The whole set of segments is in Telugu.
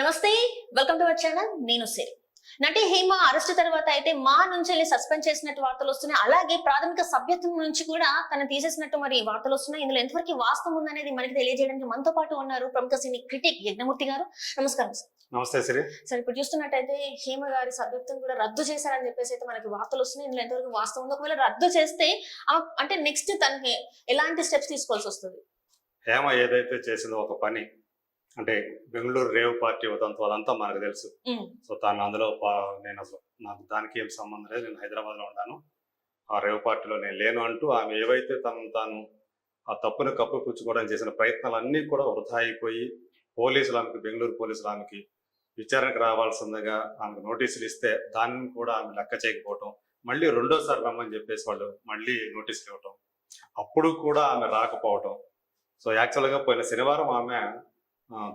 నమస్తే వెల్కమ్ టు అవర్ ఛానల్ నేను సిరి. నటి హేమ అరెస్ట్ తర్వాత అయితే మా నుంచి సస్పెండ్ చేసినట్టు వార్తలు వస్తున్నాయి. అలాగే ప్రాథమిక సభ్యత్వం నుంచి కూడా తను తీసేసినట్టు మరి వార్తలు వస్తున్నాయి. ఇందులో ఎంతవరకు వాస్తవం ఉందనేది మనకి తెలియజేయడానికి మనతో పాటు ఉన్నారు ప్రముఖ సినీ క్రిటిక్ యజ్ఞమూర్తి గారు. నమస్కారం సార్. నమస్తే శ్రీ సార్ ఇప్పుడు చూస్తున్నట్టయితే హేమ గారి సభ్యత్వం కూడా రద్దు చేశారని చెప్పేసి అయితే మనకి వార్తలు వస్తున్నాయి. ఇందులో ఎంతవరకు వాస్తవం ఉంది ఒకవేళ రద్దు చేస్తే అంటే నెక్స్ట్ తనకి ఎలాంటి స్టెప్స్ తీసుకోవాల్సి వస్తుంది? హేమ ఏదైతే చేసిందో ఒక పని అంటే బెంగళూరు రేవ్ పార్టీ ఉదంతం అదంతా మనకు తెలుసు. సో తాను అందులో నేను అసలు నాకు దానికి ఏం సంబంధం లేదు నేను హైదరాబాద్లో ఉన్నాను ఆ రేవ్ పార్టీలో నేను లేను అంటూ ఆమె ఏవైతే తను తాను ఆ తప్పును కప్పిపుచ్చుకోవడం చేసిన ప్రయత్నాలన్నీ కూడా వృధా అయిపోయి పోలీసులు ఆమెకి బెంగళూరు పోలీసులు ఆమెకి విచారణకు రావాల్సిందిగా ఆమెకు నోటీసులు ఇస్తే దాన్ని కూడా ఆమె లెక్క చేయకపోవటం మళ్ళీ రెండోసారి రమ్మని చెప్పేసి వాళ్ళు మళ్ళీ నోటీసులు ఇవ్వటం అప్పుడు కూడా ఆమె రాకపోవటం. సో యాక్చువల్గా పోయిన శనివారం ఆమె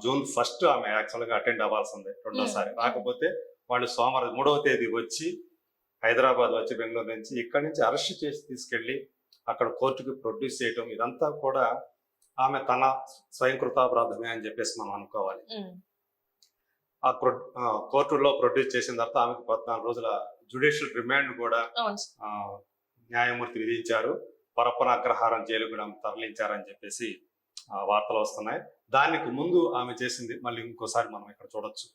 జూన్ ఫస్ట్ ఆమె యాక్చువల్గా అటెండ్ అవ్వాల్సిందే రెండోసారి. Hmm. రాకపోతే వాళ్ళు సోమవారం మూడవ తేదీ వచ్చి హైదరాబాద్ వచ్చి బెంగళూరు నుంచి ఇక్కడి నుంచి అరెస్ట్ చేసి తీసుకెళ్ళి అక్కడ కోర్టుకి ప్రొడ్యూస్ చేయటం ఇదంతా కూడా ఆమె తన స్వయం కృతాపరాధమే అని చెప్పేసి మనం అనుకోవాలి. ఉమ్, ఆ కోర్టులో ప్రొడ్యూస్ చేసిన తర్వాత ఆమెకు పద్నాలుగు రోజుల జ్యుడిషియల్ రిమాండ్ కూడా న్యాయమూర్తి విధించారు. పరప్పన అగ్రహారం జైలు కూడా తరలించారని చెప్పేసి వార్తలు వస్తున్నాయి. దానికి ముందు ఆమె చేసింది మళ్ళీ ఇంకోసారి మనం ఇక్కడ చూడొచ్చు.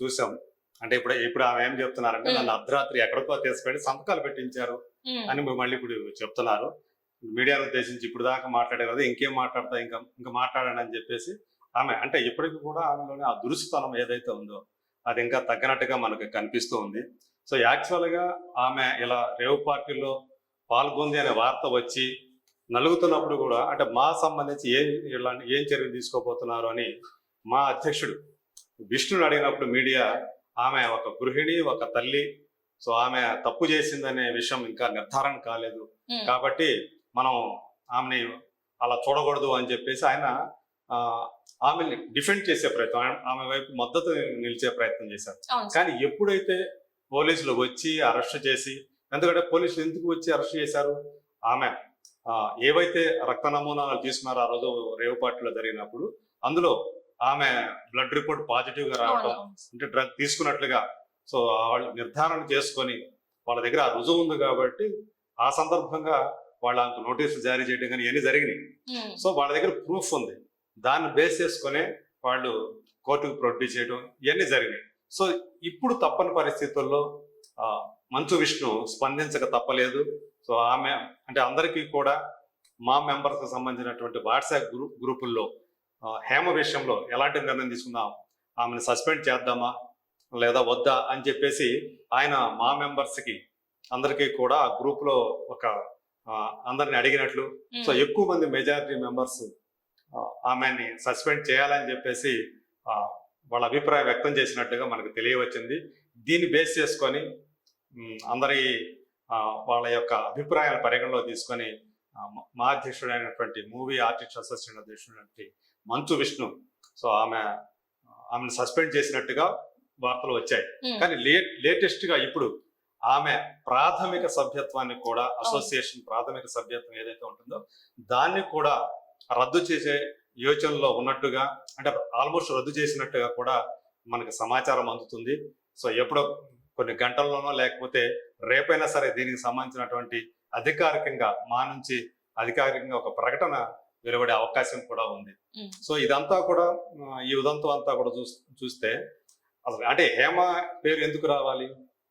చూసాం అంటే ఇప్పుడు ఇప్పుడు ఆమె ఏం చెప్తున్నారంటే. నన్ను అర్ధరాత్రి ఎక్కడికో తీసుకెళ్ళి సంతకాలు పెట్టించారు. అని మళ్ళీ ఇప్పుడు చెప్తున్నారు మీడియాను ఉద్దేశించి ఇప్పుడు దాకా మాట్లాడారు కదా ఇంకేం మాట్లాడతా ఇంకా ఇంకా మాట్లాడండి అని చెప్పేసి ఆమె అంటే ఇప్పటికి కూడా ఆమెలోని ఆ దురుసుతనం ఏదైతే ఉందో అది ఇంకా తగ్గనట్టుగా మనకు కనిపిస్తూ ఉంది సో యాక్చువల్గా ఆమె ఇలా రేవ్ పార్టీలో పాల్గొంది అనే వార్త వచ్చి నలుగుతున్నప్పుడు కూడా అంటే మా సంబంధించి ఏం ఇలా ఏం చర్యలు తీసుకోబోతున్నారు అని మా అధ్యక్షుడు విష్ణుని అడిగినప్పుడు మీడియా ఆమె ఒక గృహిణి ఒక తల్లి సో ఆమె తప్పు చేసిందనే విషయం ఇంకా నిర్ధారణ కాలేదు. కాబట్టి మనం ఆమెని అలా చూడకూడదు అని చెప్పేసి ఆయన ఆమెని డిఫెండ్ చేసే ప్రయత్నం ఆమె- వైపు మద్దతు నిలిచే ప్రయత్నం చేశారు. కానీ ఎప్పుడైతే పోలీసులు వచ్చి అరెస్ట్ చేసి ఎందుకంటే పోలీసులు ఎందుకు వచ్చి అరెస్ట్ చేశారు ఆమె ఏవైతే రక్త నమూనాలు తీసుకున్నారో ఆ రోజు రేవు పార్టీలో జరిగినప్పుడు అందులో ఆమె బ్లడ్ రిపోర్ట్ పాజిటివ్గా రావడం. అంటే డ్రగ్ తీసుకున్నట్లుగా. సో వాళ్ళు నిర్ధారణ చేసుకొని వాళ్ళ దగ్గర ఆ రుజువు ఉంది కాబట్టి ఆ సందర్భంగా వాళ్ళ నోటీసులు జారీ చేయడం కానీ ఇవన్నీ జరిగినాయి. సో వాళ్ళ దగ్గర ప్రూఫ్ ఉంది. దాన్ని బేస్ చేసుకొని వాళ్ళు కోర్టుకు ప్రొడ్యూస్ చేయడం ఇవన్నీ జరిగినాయి. సో ఇప్పుడు తప్పని పరిస్థితుల్లో మంచు విష్ణు స్పందించక తప్పలేదు. సో ఆమె అంటే అందరికీ కూడా మా మెంబర్స్కి సంబంధించినటువంటి వాట్సాప్ గ్రూప్ గ్రూపుల్లో హేమ విషయంలో ఎలాంటి నిర్ణయం తీసుకుందాం? ఆమెను సస్పెండ్ చేద్దామా? లేదా వద్దా? అని చెప్పేసి ఆయన మా మెంబర్స్కి అందరికీ కూడా ఆ గ్రూప్లో ఒక అందరిని అడిగినట్లు. సో ఎక్కువ మంది మెజారిటీ మెంబర్స్ ఆమెని సస్పెండ్ చేయాలని చెప్పేసి ఆ, వాళ్ళ అభిప్రాయం వ్యక్తం చేసినట్టుగా మనకు తెలియవచ్చింది. దీన్ని బేస్ చేసుకొని అందరి ఆ, వాళ్ళ యొక్క అభిప్రాయాలను పరిగణలో తీసుకొని మా- మా అధ్యక్షుడైనటువంటి మూవీ ఆర్టిస్ట్ అసోసియేషన్ అధ్యక్షుడైనటువంటి మంచు విష్ణు. సో ఆమె ఆమెను సస్పెండ్ చేసినట్టుగా వార్తలు వచ్చాయి. ఉమ్. కానీ లేట్ లేటెస్ట్గా ఇప్పుడు ఆమె ప్రాథమిక సభ్యత్వాన్ని కూడా అసోసియేషన్ ప్రాథమిక సభ్యత్వం ఏదైతే ఉంటుందో దాన్ని కూడా రద్దు చేసే యోచనలో ఉన్నట్టుగా అంటే ఆల్మోస్ట్ రద్దు చేసినట్టుగా కూడా మనకి సమాచారం అందుతుంది. సో ఎప్పుడో కొన్ని గంటల్లోనో లేకపోతే రేపైనా సరే దీనికి సంబంధించినటువంటి అధికారికంగా మా నుంచి అధికారికంగా ఒక ప్రకటన వెలువడే అవకాశం కూడా ఉంది. సో ఇదంతా కూడా ఈ ఉదంతం అంతా కూడా చూస్ చూస్తే అసలు అంటే హేమ పేరు ఎందుకు రావాలి?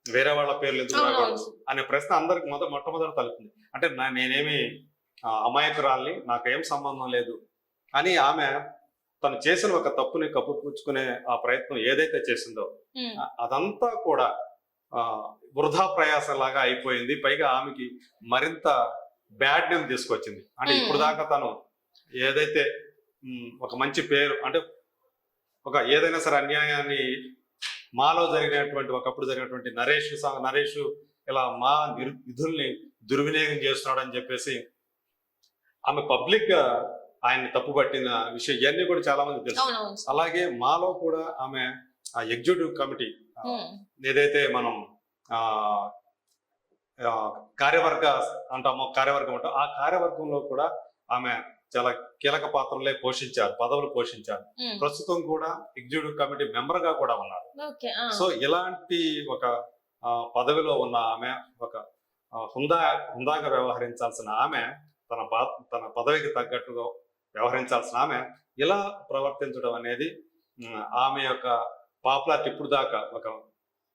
వేరే వాళ్ళ పేర్లు ఎందుకు రాకూడదు? అనే ప్రశ్న అందరికి మొద మొట్టమొదటి తలుపుతుంది అంటే నా నేనేమి అమాయకురాల్ని నాకేం సంబంధం లేదు అని ఆమె తను చేసిన ఒక తప్పుని కప్పుపుచ్చుకునే ఆ ప్రయత్నం ఏదైతే చేసిందో అదంతా కూడా ఆ, వృధా ప్రయాసలాగా అయిపోయింది. పైగా ఆమెకి మరింత బ్యాడ్ నేమ్ తీసుకొచ్చింది. అంటే. ఇప్పుడు దాకా తను ఏదైతే ఒక మంచి పేరు అంటే ఒక ఏదైనా సరే అన్యాయాన్ని మాలో జరిగినటువంటి ఒకప్పుడు జరిగినటువంటి నరేష్ నరేష్ ఇలా మా నిరు- నిధుల్ని దుర్వినియోగం చేస్తున్నాడు అని చెప్పేసి ఆమె పబ్లిక్గా ఆయన్ని తప్పుపట్టిన విషయం ఇవన్నీ కూడా చాలా మంది తెలుసు. అలాగే మాలో కూడా ఆమె ఆ ఎగ్జిక్యూటివ్ కమిటీ ఏదైతే మనం ఆ ఆ, కార్యవర్గ అంటామో కార్యవర్గం అంటాం ఆ కార్యవర్గంలో కూడా ఆమె చాలా కీలక పాత్రలే పోషించారు పదవులు పోషించారు. ప్రస్తుతం కూడా ఎగ్జిక్యూటివ్ కమిటీ మెంబర్గా కూడా ఉన్నారు. సో ఇలాంటి ఒక పదవిలో ఉన్న ఆమె ఒక హుందా హుందాగా వ్యవహరించాల్సిన ఆమె తన పా తన పదవికి తగ్గట్టుగా వ్యవహరించాల్సిన ఆమె ఇలా ప్రవర్తించడం అనేది ఆమె యొక్క పాపులారిటీ ఇప్పుడు దాకా ఒక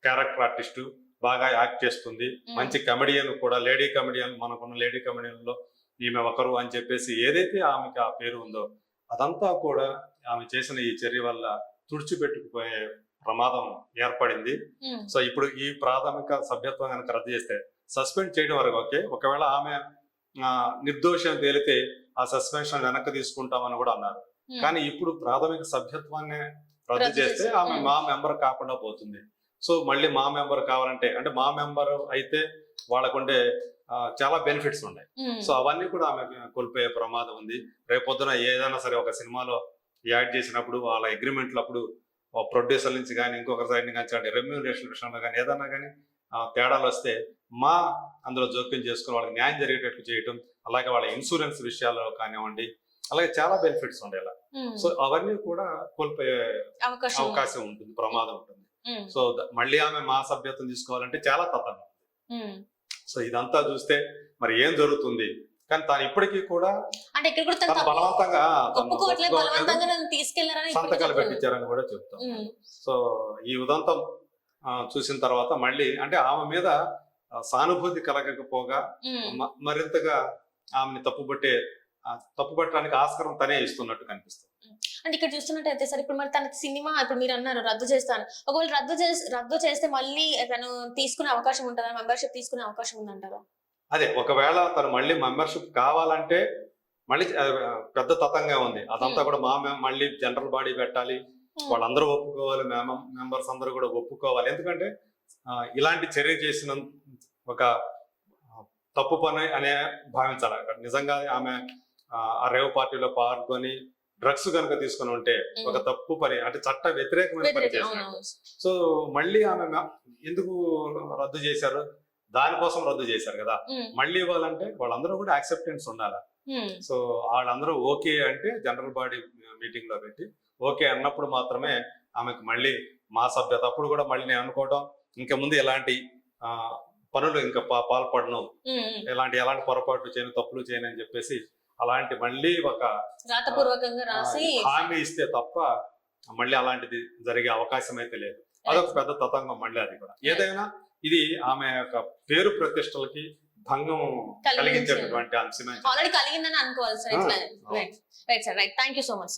క్యారెక్టర్ ఆర్టిస్ట్ బాగా యాక్ట్ చేస్తుంది. మంచి కమెడియన్ కూడా లేడీ కమెడియన్ మనకున్న లేడీ కమెడియన్లో ఈమె ఒకరు అని చెప్పేసి ఏదైతే ఆమెకి ఆ పేరు ఉందో అదంతా కూడా ఆమె చేసిన ఈ చర్య వల్ల తుడిచిపెట్టుకుపోయే ప్రమాదం ఏర్పడింది. సో ఇప్పుడు ఈ ప్రాథమిక సభ్యత్వం కనుక రద్దు చేస్తే సస్పెండ్ చేయడం వరకు ఓకే ఒకవేళ ఆమె నిర్దోషం తేలితే ఆ సస్పెన్షన్ వెనక్కి తీసుకుంటామని కూడా అన్నారు. కానీ ఇప్పుడు ప్రాథమిక సభ్యత్వాన్ని రద్దు చేస్తే చేసి- ఆమె. మా మెంబర్ కాకుండా పోతుంది. సో మళ్ళీ మా మెంబర్ కావాలంటే అంటే మా మెంబర్ అయితే వాళ్ళకుండే చాలా బెనిఫిట్స్ ఉన్నాయి. సో అవన్నీ కూడా ఆమె కోల్పోయే ప్రమాదం ఉంది. రేపొద్దున ఏదైనా సరే ఒక సినిమాలో యాడ్ చేసినప్పుడు వాళ్ళ అగ్రిమెంట్లు అప్పుడు ప్రొడ్యూసర్ నుంచి కానీ ఇంకొక సైడ్ నుంచి కానీ రెమ్యూనరేషన్ విషయంలో కానీ ఏదన్నా కానీ తేడాలు వస్తే మా అందులో జోక్యం చేసుకుని వాళ్ళకి న్యాయం జరిగేటట్లు చేయటం అలాగే వాళ్ళ ఇన్సూరెన్స్ విషయాల్లో కానివ్వండి అలాగే చాలా బెనిఫిట్స్ ఇలా ఉమ్. సో అవన్నీ కూడా కోల్పోయే అవకాశం ఉంది. ఉంటుంది ప్రమాదం ఉంటుంది. సో ద- మళ్ళీ ఆమె మా సభ్యత్వం తీసుకోవాలంటే చాలా తతంగం ఉమ్. సో ఇదంతా చూస్తే మరి ఏం జరుగుతుంది? కానీ తాను ఇప్పటికీ కూడా అంటే ఇక్కడ కూడా బలవంతంగా సంతకాలు. పెట్టించారని కూడా చెప్తాం. సో ఈ ఉదంతం చూసిన తర్వాత మళ్ళీ అంటే ఆమె మీద సానుభూతి కలగకపోగా మరింతగా ఆమెని తప్పుపట్టే ఆ, తప్పుపట్టడానికి ఆస్కారం తనే ఇస్తున్నట్టు కనిపిస్తుంది. అంటే ఇక్కడ చూస్తున్నట్టయితే సార్ ఇప్పుడు మరి తన సినిమా ఇప్పుడు మీరు అన్నారు రద్దు చేస్తాను. ఒకవేళ రద్దు చేసి రద్దు చేస్తే మళ్ళీ తను తీసుకునే అవకాశం ఉంటుందా? మెంబర్షిప్ తీసుకునే అవకాశం ఉందంటారా? అదే ఒకవేళ తను మళ్ళీ మెంబర్షిప్ కావాలంటే మళ్ళీ పెద్ద తతంగా ఉంది. అదంతా. కూడా మా మళ్ళీ జనరల్ బాడీ పెట్టాలి. వాళ్ళందరూ ఒప్పుకోవాలి మెంబర్స్ అందరూ కూడా ఒప్పుకోవాలి. ఎందుకంటే ఇలాంటి చర్య చేసిన ఒక తప్పు పని అనే భావించాలి. నిజంగా ఆమె ఆ రేవ్ పార్టీలో పాల్గొని డ్రగ్స్ కనుక తీసుకుని ఉంటే. ఒక తప్పు పని అంటే చట్ట వ్యతిరేకమైన పని అవునవును. సో మళ్ళీ ఆమె ఎందుకు రద్దు చేశారు? దానికోసం రద్దు చేశారు కదా. మళ్ళీ ఇవ్వాలంటే వాళ్ళందరూ కూడా యాక్సెప్టెన్స్ ఉండాలి? సో వాళ్ళందరూ ఓకే అంటే జనరల్ బాడీ మీటింగ్లో పెట్టి ఓకే అన్నప్పుడు మాత్రమే ఆమెకు మళ్ళీ మా సభ్యత అప్పుడు కూడా మళ్ళీ నేను అనుకోవటం. ఇంకా ముందు ఎలాంటి పనులు ఇంకా పాల్పడను. ఎలాంటి ఎలాంటి పొరపాట్లు చేయను తప్పులు చేయను అని చెప్పేసి అలాంటి మళ్ళీ ఒక రాతపూర్వకంగా రాసి హామీ ఇస్తే తప్ప మళ్ళీ అలాంటిది జరిగే అవకాశం అయితే లేదు. అదొక పెద్ద తతంగం మళ్ళీ అది కూడా. ఏదైనా ఇది ఆమె యొక్క పేరు ప్రతిష్టలకి భంగం కలిగించే- కలిగించేటటువంటి అంశమే. ఆల్రెడీ కలిగిందని అనుకోవాలి right right sir right thank you so much